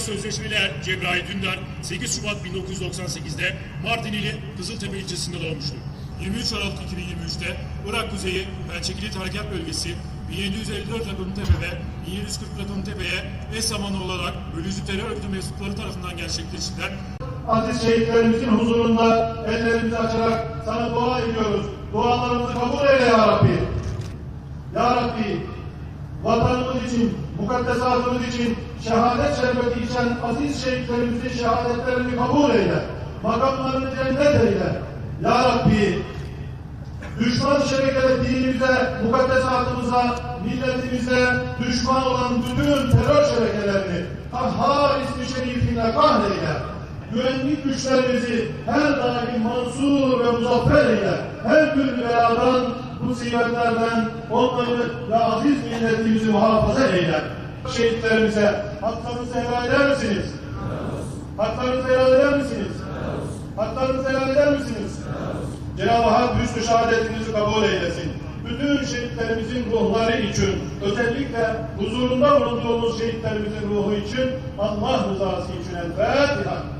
sözleşmeler Cebrail Dündar 8 Şubat 1998'de Mardin ili Kızıltepe ilçesinde doğmuştur. 23 Aralık 2023'te Irak Kuzeyi Pençekilit Harekat Bölgesi 1754 Rakımtepe ve 1740 Rakımtepe'ye eş zamanlı olarak bölücü terör örgütü mensupları tarafından gerçekleştirilen aziz şehitlerimizin huzurunda ellerimizi açarak sana dua ediyoruz. Dualarımızı kabul eyle ya Rabbi. Ya Rabbi, için, mukaddesatımız için şehadet şerbeti içen aziz şehitlerimizin şehadetlerini kabul eyle. Makamlarını cennet eyle. Ya Rabbi, düşman şebekele dinimize, mukaddesatımıza, milletimize düşman olan bütün terör şebekelerini Kahhar ismi şerifine kahreyle. Güvenlik güçlerimizi her daim mansur ve muzaffer eyle. Her türlü beladan, musibetlerden onları ve aziz milletimizi muhafaza eyle. Şehitlerimize haklarınızı helal eder misiniz? Haklarınızı helal eder misiniz? Haklarınızı helal eder misiniz? Cenab-ı Hak hüsnü şehadetinizi kabul eylesin. Bütün şehitlerimizin ruhları için, özellikle huzurunda bulunduğumuz şehitlerimizin ruhu için, Allah rızası için El Fatiha.